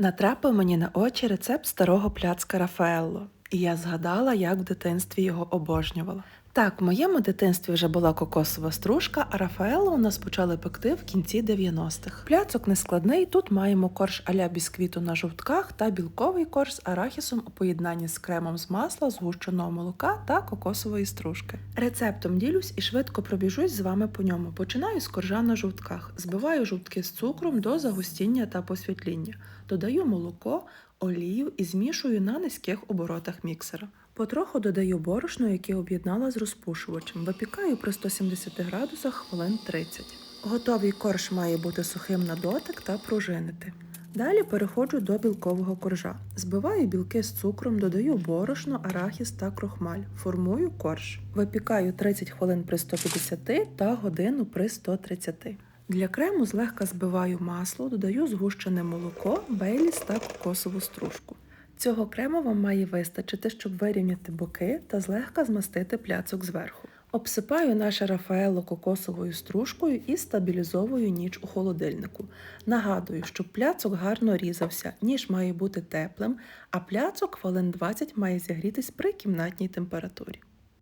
Натрапив мені на очі рецепт старого пляцка Рафаелло, і я згадала, як в дитинстві його обожнювала. Так, в моєму дитинстві вже була кокосова стружка, а Рафаелло у нас почали пекти в кінці 90-х. Пляцок нескладний. Тут маємо корж аля бісквіту на жовтках та білковий корж з арахісом у поєднанні з кремом з масла, згущеного молока та кокосової стружки. Рецептом ділюсь і швидко пробіжусь з вами по ньому. Починаю з коржа на жовтках, збиваю жовтки з цукром до загустіння та посвітління. Додаю молоко, олію і змішую на низьких оборотах міксера. Потроху додаю борошно, яке об'єднала з розпушувачем. Випікаю при 170 градусах хвилин 30. Готовий корж має бути сухим на дотик та пружинити. Далі переходжу до білкового коржа. Збиваю білки з цукром, додаю борошно, арахіс та крохмаль. Формую корж. Випікаю 30 хвилин при 150 та годину при 130. Для крему злегка збиваю масло, додаю згущене молоко, бейліс та кокосову стружку. Цього крему вам має вистачити, щоб вирівняти боки та злегка змастити пляцок зверху. Обсипаю наше Рафаело кокосовою стружкою і стабілізовую ніч у холодильнику. Нагадую, щоб пляцок гарно різався, ніж має бути теплим, а пляцок хвилин 20 має зігрітись при кімнатній температурі.